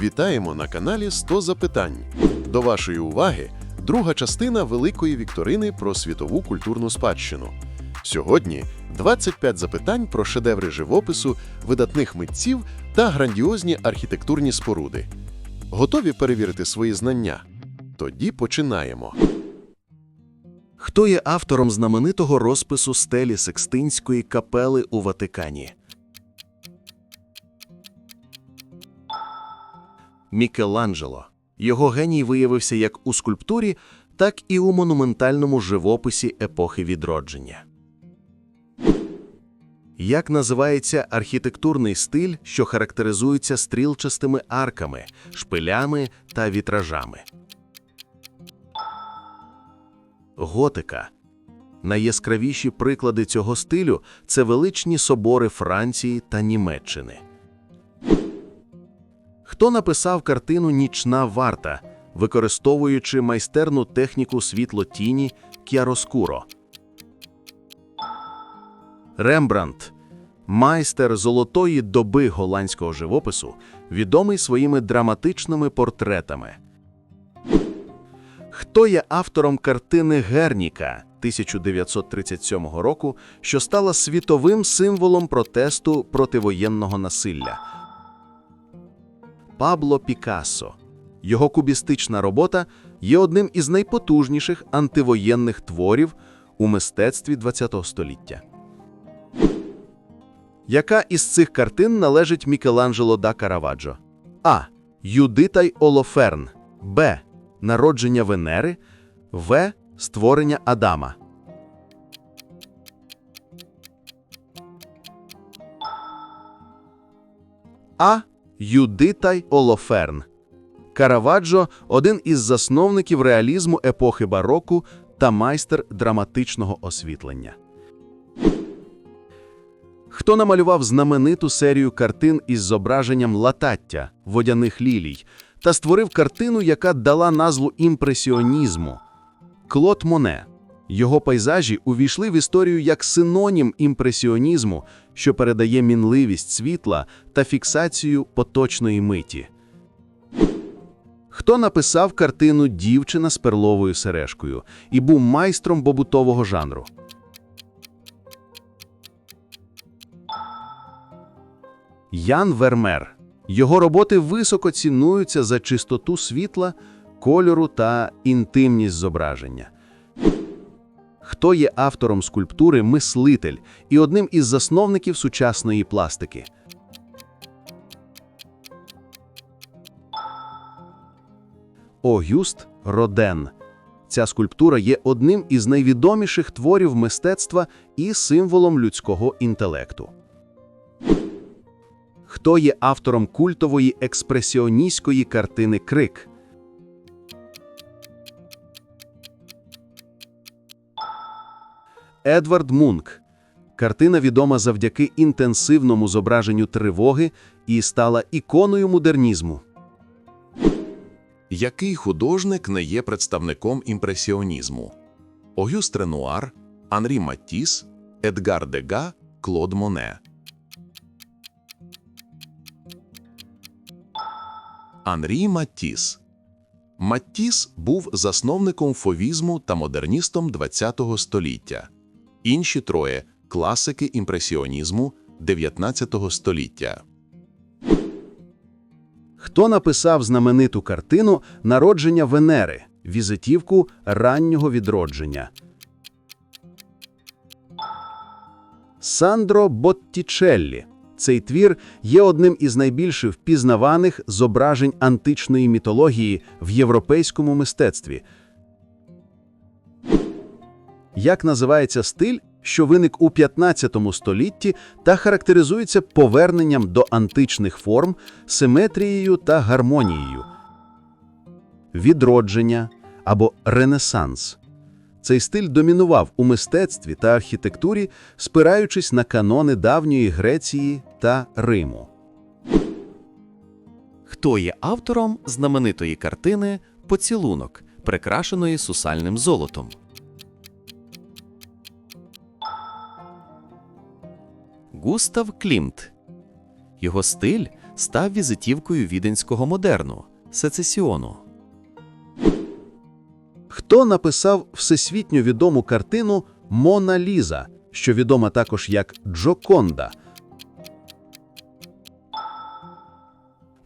Вітаємо на каналі 100 запитань. До вашої уваги друга частина великої вікторини про світову культурну спадщину. Сьогодні 25 запитань про шедеври живопису, видатних митців та грандіозні архітектурні споруди. Готові перевірити свої знання? Тоді починаємо. Хто є автором знаменитого розпису стелі Секстинської капели у Ватикані? Мікеланджело. Його геній виявився як у скульптурі, так і у монументальному живописі епохи відродження. Як називається архітектурний стиль, що характеризується стрілчастими арками, шпилями та вітражами? Готика. Найяскравіші приклади цього стилю це величні собори Франції та Німеччини. Хто написав картину Нічна варта, використовуючи майстерну техніку світло-тіні кіароскуро? Рембрандт майстер золотої доби голландського живопису, відомий своїми драматичними портретами. Хто є автором картини Герніка 1937 року, що стала світовим символом протесту противоєнного насилля? Пабло Пікассо. Його кубістична робота є одним із найпотужніших антивоєнних творів у мистецтві ХХ століття. Яка із цих картин належить Мікеланджело да Караваджо? А. Юдита й Олоферн. Б. Народження Венери. В. Створення Адама. А. Юдита й Олоферн. Караваджо – один із засновників реалізму епохи бароку та майстер драматичного освітлення. Хто намалював знамениту серію картин із зображенням латаття, водяних лілій, та створив картину, яка дала назву імпресіонізму? Клод Моне. Його пейзажі увійшли в історію як синонім імпресіонізму, що передає мінливість світла та фіксацію поточної миті. Хто написав картину Дівчина з перловою сережкою і був майстром побутового жанру? Ян Вермер. Його роботи високо цінуються за чистоту світла, кольору та інтимність зображення. Хто є автором скульптури Мислитель і одним із засновників сучасної пластики? Огюст Роден. Ця скульптура є одним із найвідоміших творів мистецтва і символом людського інтелекту. Хто є автором культової експресіоністської картини Крик? Едвард Мунк. Картина відома завдяки інтенсивному зображенню тривоги і стала іконою модернізму. Який художник не є представником імпресіонізму? Огюст Ренуар, Анрі Матіс, Едгар Дега, Клод Моне. Анрі Матіс Матіс був засновником фовізму та модерністом ХХ століття. Інші троє класики імпресіонізму 19 століття. Хто написав знамениту картину Народження Венери, візитівку раннього відродження? Сандро Боттічеллі. Цей твір є одним із найбільш впізнаваних зображень античної мітології в європейському мистецтві. Як називається стиль, що виник у 15 столітті та характеризується поверненням до античних форм, симетрією та гармонією? Відродження або Ренесанс. Цей стиль домінував у мистецтві та архітектурі, спираючись на канони давньої Греції та Риму. Хто є автором знаменитої картини Поцілунок, прикрашеної сусальним золотом? Густав Клімт. Його стиль став візитівкою віденського модерну сецесіону. Хто написав всесвітньо відому картину Мона Ліза, що відома також як Джоконда?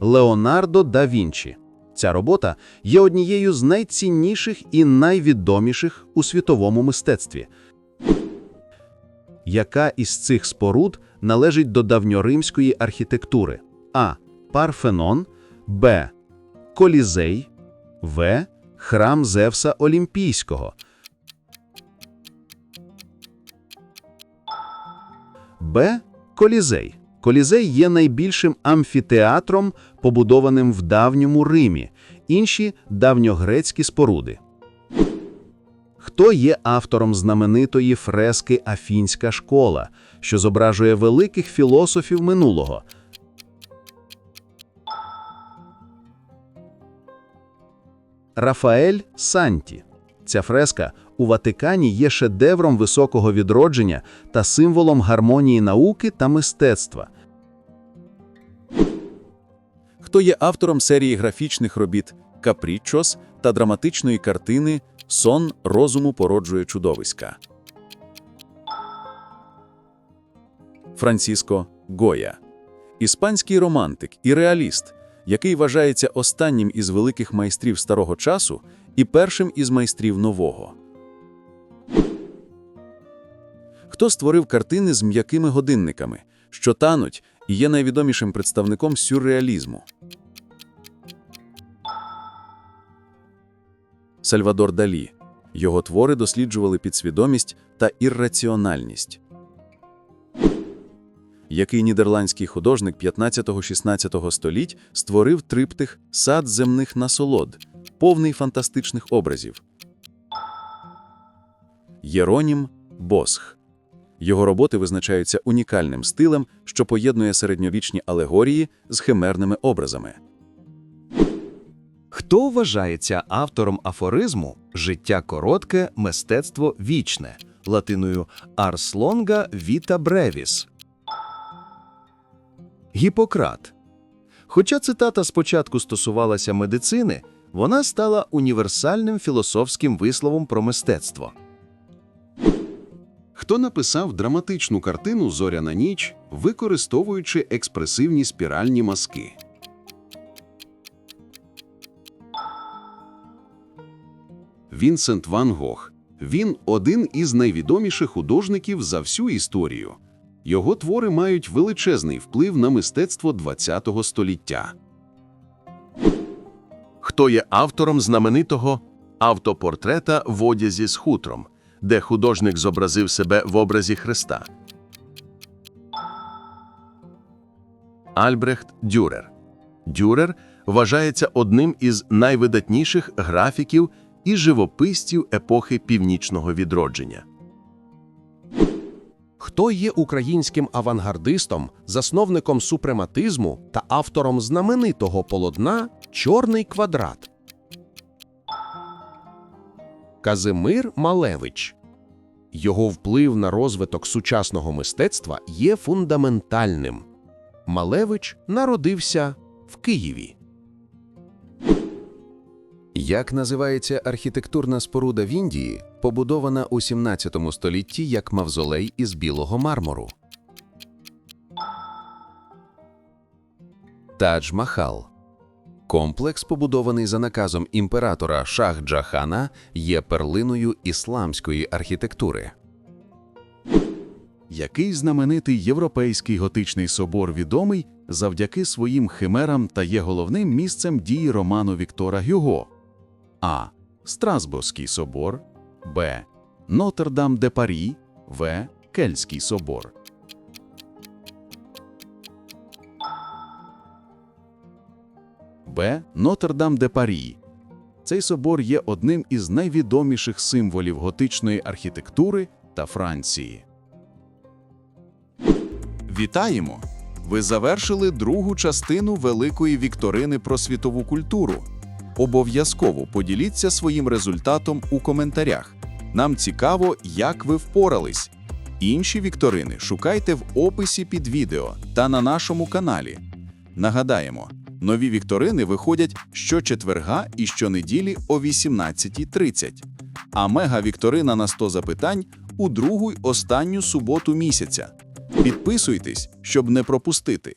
Леонардо да Вінчі. Ця робота є однією з найцінніших і найвідоміших у світовому мистецтві. Яка із цих споруд належить до давньоримської архітектури? А. Парфенон, Б. Колізей, В. Храм Зевса Олімпійського. Б. Колізей. Колізей є найбільшим амфітеатром, побудованим в давньому Римі, інші давньогрецькі споруди. Хто є автором знаменитої фрески Афінська школа, що зображує великих філософів минулого? Рафаель Санті. Ця фреска у Ватикані є шедевром високого відродження та символом гармонії науки та мистецтва. хто є автором серії графічних робіт Капрічос та драматичної картини Сон розуму породжує чудовиська. Франциско Гоя. Іспанський романтик і реаліст, який вважається останнім із великих майстрів старого часу і першим із майстрів нового. Хто створив картини з м'якими годинниками, що тануть і є найвідомішим представником сюрреалізму. Сальвадор Далі. Його твори досліджували підсвідомість та ірраціональність. Який нідерландський художник 15-16 століть створив триптих «Сад земних насолод», повний фантастичних образів. Єронім Босх. Його роботи визначаються унікальним стилем, що поєднує середньовічні алегорії з химерними образами. Хто вважається автором афоризму Життя коротке, мистецтво вічне латиною Ars longa vita brevis? Гіппократ. Хоча цитата спочатку стосувалася медицини, вона стала універсальним філософським висловом про мистецтво. Хто написав драматичну картину Зоряна ніч, використовуючи експресивні спіральні мазки? Вінсент Ван Гог. Він один із найвідоміших художників за всю історію. Його твори мають величезний вплив на мистецтво ХХ століття. Хто є автором знаменитого автопортрета в одязі з хутром, де художник зобразив себе в образі Христа? Альбрехт Дюрер. Дюрер вважається одним із найвидатніших графіків і живописців епохи північного відродження. Хто є українським авангардистом, засновником супрематизму та автором знаменитого полотна Чорний квадрат? Казимир Малевич. Його вплив на розвиток сучасного мистецтва є фундаментальним. Малевич народився в Києві. Як називається архітектурна споруда в Індії, побудована у 17 столітті як мавзолей із білого мармуру? Тадж-Махал. Комплекс, побудований за наказом імператора Шах Джахана, є перлиною ісламської архітектури. Який знаменитий європейський готичний собор відомий завдяки своїм химерам та є головним місцем дії роману Віктора Гюго? А. Страсбурзький собор, Б. Нотр-Дам де Парі, В. Кельтський собор. Б. Нотр-Дам де Парі. Цей собор є одним із найвідоміших символів готичної архітектури та Франції. Вітаємо! Ви завершили другу частину великої вікторини про світову культуру. Обов'язково поділіться своїм результатом у коментарях. Нам цікаво, як ви впорались. Інші вікторини шукайте в описі під відео та на нашому каналі. Нагадаємо, нові вікторини виходять щочетверга і щонеділі о 18.30, а мега-вікторина на 100 запитань у другу й останню суботу місяця. Підписуйтесь, щоб не пропустити.